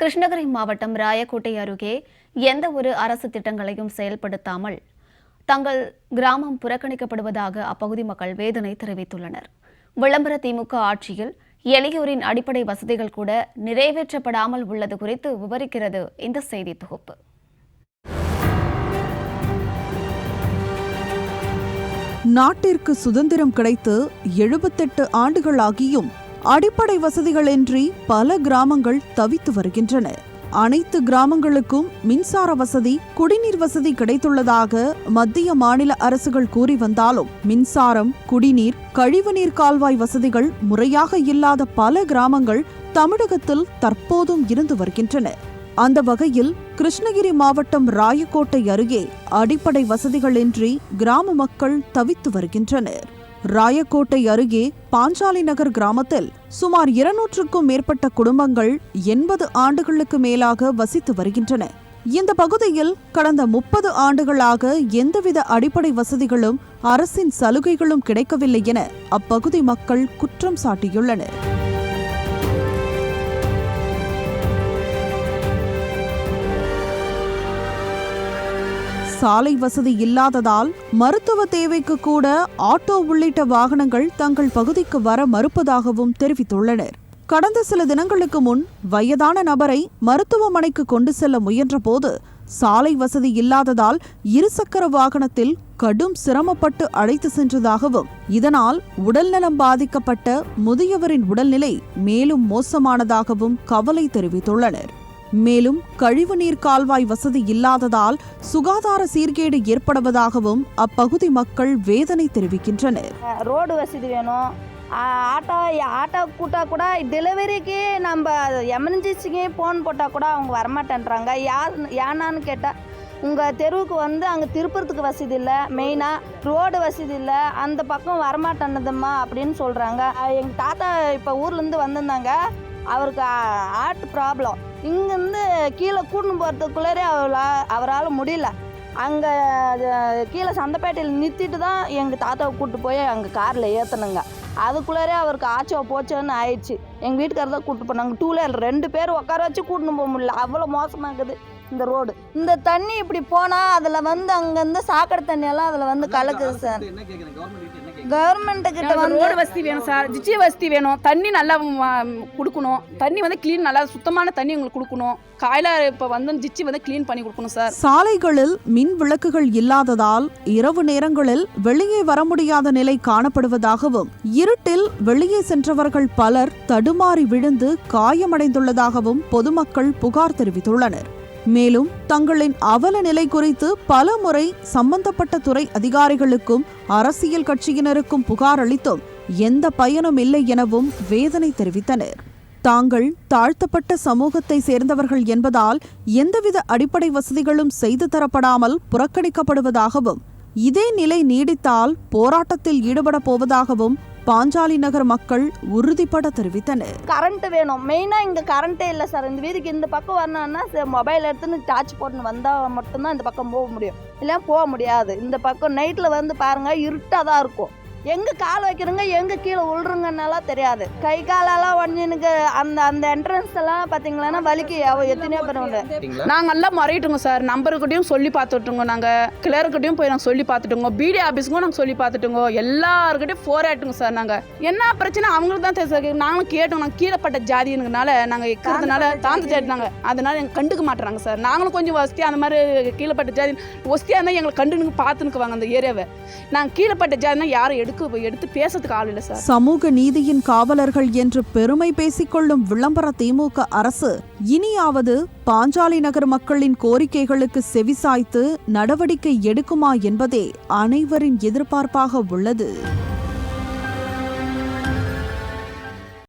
கிருஷ்ணகிரி மாவட்டம் ராயக்கோட்டை அருகே எந்த ஒரு அரசு திட்டங்களையும் செயல்படுத்தாமல் தங்கள் கிராமம் புறக்கணிக்கப்படுவதாக அப்பகுதி மக்கள் வேதனை தெரிவித்துள்ளனர். விளம்பர திமுக ஆட்சியில் எளியோரின் அடிப்படை வசதிகள் கூட நிறைவேற்றப்படாமல் உள்ளது குறித்து விவரிக்கிறது இந்த செய்தி தொகுப்பு. நாட்டிற்கு சுதந்திரம் கிடைத்து எழுபத்தெட்டு ஆண்டுகளாகியும் அடிப்படை வசதிகளின்றி பல கிராமங்கள் தவித்து வருகின்றன. அனைத்து கிராமங்களுக்கும் மின்சார வசதி குடிநீர் வசதி கிடைத்துள்ளதாக மத்திய மாநில அரசுகள் கூறி வந்தாலும் மின்சாரம் குடிநீர் கழிவுநீர் கால்வாய் வசதிகள் முறையாக இல்லாத பல கிராமங்கள் தமிழகத்தில் தற்போதும் இருந்து வருகின்றன. அந்த வகையில் கிருஷ்ணகிரி மாவட்டம் ராயக்கோட்டை அருகே அடிப்படை வசதிகளின்றி கிராம மக்கள் தவித்து வருகின்றனர். ராயக்கோட்டை அருகே பாஞ்சாலி நகர் கிராமத்தில் சுமார் இருநூற்றுக்கும் மேற்பட்ட குடும்பங்கள் எண்பது ஆண்டுகளுக்கு மேலாக வசித்து வருகின்றன. இந்த பகுதியில் கடந்த முப்பது ஆண்டுகளாக எந்தவித அடிப்படை வசதிகளும் அரசின் சலுகைகளும் கிடைக்கவில்லை என அப்பகுதி மக்கள் குற்றம் சாட்டியுள்ளனர். சாலை வசதி இல்லாததால் மருத்துவ தேவைக்கு கூட ஆட்டோ உள்ளிட்ட வாகனங்கள் தங்கள் பகுதிக்கு வர மறுப்பதாகவும் தெரிவித்துள்ளனர். கடந்த சில தினங்களுக்கு முன் வயதான நபரை மருத்துவமனைக்கு கொண்டு செல்ல முயன்றபோது சாலை வசதி இல்லாததால் இருசக்கர வாகனத்தில் கடும் சிரமப்பட்டு அழைத்து சென்றதாகவும் இதனால் உடல்நலம் பாதிக்கப்பட்ட முதியவரின் உடல்நிலை மேலும் மோசமானதாகவும் கவலை தெரிவித்துள்ளனர். மேலும் கழிவுநீர் கால்வாய் வசதி இல்லாததால் சுகாதார சீர்கேடு ஏற்படுவதாகவும் அப்பகுதி மக்கள் வேதனை தெரிவிக்கின்றனர். ரோடு வசதி வேணும். ஆட்டோ ஆட்டோ கூட்டா கூட டெலிவரிக்கு நம்ம எமர்ஜென்சிக்கு ஃபோன் போட்டால் கூட அவங்க வரமாட்டேன்றாங்க. யார் ஏன்னான்னு கேட்டால் உங்கள் தெருவுக்கு வந்து அங்கே திருப்புறத்துக்கு வசதி இல்லை. மெயினாக ரோடு வசதி இல்லை. அந்த பக்கம் வரமாட்டேன்னுதம்மா அப்படின்னு சொல்கிறாங்க எங்கள் தாத்தா இப்போ ஊர்லேருந்து வந்திருந்தாங்க. அவருக்கு ஹார்ட் ப்ராப்ளம் இங்கேருந்து கீழே கூட்டின்னு போகிறதுக்குள்ளே அவரால் அவரால் முடியல. அங்கே கீழே சந்தைப்பேட்டையில் நிறுத்திட்டு தான் எங்கள் தாத்தாவை கூப்பிட்டு போய் அங்கே காரில் ஏற்றணுங்க அதுக்குள்ளே அவருக்கு ஆச்சோ போச்சோன்னு ஆயிடுச்சு. எங்கள் வீட்டுக்காரர் தான் கூப்பிட்டு போனாங்க. டூ வீலர் ரெண்டு பேர் உட்கார வச்சு கூட்டின்னு போக முடியல. அவ்வளோ மோசமாக இருக்குது இந்த ரோடு இந்த தண்ணி இப்படி போனால் அதில் வந்து அங்கேருந்து சாக்கடை தண்ணியெல்லாம் அதில் வந்து கலக்குது சார் கவர்மெண்ட்டு கிட்ட வந்து ரோடு வசதி வேணும் சார். ஜிச்சி வசதி வேணும். தண்ணி நல்லா கொடுக்கணும். தண்ணி வந்து க்ளீன் நல்லா சுத்தமான தண்ணி உங்களுக்கு கொடுக்கணும். காயில இப்போ வந்து ஜிச்சி வந்து க்ளீன் பண்ணி கொடுக்கணும் சார். சாலைகளில் மின் விளக்குகள் இல்லாததால் இரவு நேரங்களில் வெளியே வர முடியாத நிலை காணப்படுவதாகவும் இருட்டில் வெளியே சென்றவர்கள் பலர் தடுமாறி விழுந்து காயமடைந்துள்ளதாகவும் பொதுமக்கள் புகார் தெரிவித்துள்ளனர். மேலும் தங்களின் அவல நிலை குறித்து பல முறை சம்பந்தப்பட்ட துறை அதிகாரிகளுக்கும் அரசியல் கட்சியினருக்கும் புகார் அளித்தும் எந்த பயனும் இல்லை எனவும் வேதனை தெரிவித்தனர். தாங்கள் தாழ்த்தப்பட்ட சமூகத்தை சேர்ந்தவர்கள் என்பதால் எந்தவித அடிப்படை வசதிகளும் செய்து தரப்படாமல் புறக்கணிக்கப்படுவதாகவும் இதே நிலை நீடித்தால் போராட்டத்தில் ஈடுபட போவதாகவும் பாஞ்சாலி நகர் மக்கள் உறுதிப்பட தெரிவித்தனர். கரண்ட் வேணும். மெயினாக இங்கே கரண்ட்டே இல்லை சார் இந்த வீதிக்கு இந்த பக்கம் வரணும்னா மொபைல் எடுத்துன்னு டார்ச் போட்டுன்னு வந்தால் மட்டும்தான் இந்த பக்கம் போக முடியும். இல்லை போக முடியாது. இந்த பக்கம் நைட்டில் வந்து பாருங்கள் இருட்டாக தான் இருக்கும். எங்கே கால் வைக்கிறோங்க எங்கே கீழே விழுறங்கன்னெல்லாம் தெரியாது. கை காலெல்லாம் ஒன்றுனுக்கு அந்த அந்த என்ட்ரன்ஸ் எல்லாம் பார்த்தீங்களன்னா வலிக்கு. எத்தனையோ பேர் உண்டு நாங்கள் எல்லாம் மறையிட்டோங்க சார். நம்பருக்கிட்டையும் சொல்லி பார்த்துட்டோங்க. நாங்கள் கிளர்கிட்டையும் போய் நாங்கள் சொல்லி பார்த்துட்டோங்க. பிடி ஆஃபீஸுக்கும் நாங்கள் சொல்லி பார்த்துட்டோங்க. எல்லாருக்கிட்டையும் போராட்டுங்க சார் நாங்கள் என்ன பிரச்சனை? அவங்களுக்கு தான் தெரியும் சார். நாங்களும் கேட்டோம். நாங்கள் கீழப்பட்ட ஜாதினுனால நாங்கள் இருக்கிறதுனால தாழ்ந்த ஜாதி. நாங்கள் அதனால எங்க கண்டுக்க மாட்டுறாங்க சார். நாங்களும் கொஞ்சம் வசதியாக அந்த மாதிரி கீழப்பட்ட ஜாதி வசதியாக இருந்தால் எங்களை கண்டுனுக்கு பார்த்துனுக்குவாங்க அந்த ஏரியாவை. நாங்கள் கீழப்பட்ட ஜாதினா யாரும் எடுக்க எடுத்து பேசுறதுக்கு ஆள் இல்லை சார். சமூக நீதியின் காவலர்கள் என்று பெருமை பேசிக்கொள்ளும் விளம்பர திமுக அரசு இனியாவது பாஞ்சாலி நகர் மக்களின் கோரிக்கைகளுக்கு செவிசாய்த்து நடவடிக்கை எடுக்குமா என்பதே அனைவரின் எதிர்பார்ப்பாக உள்ளது.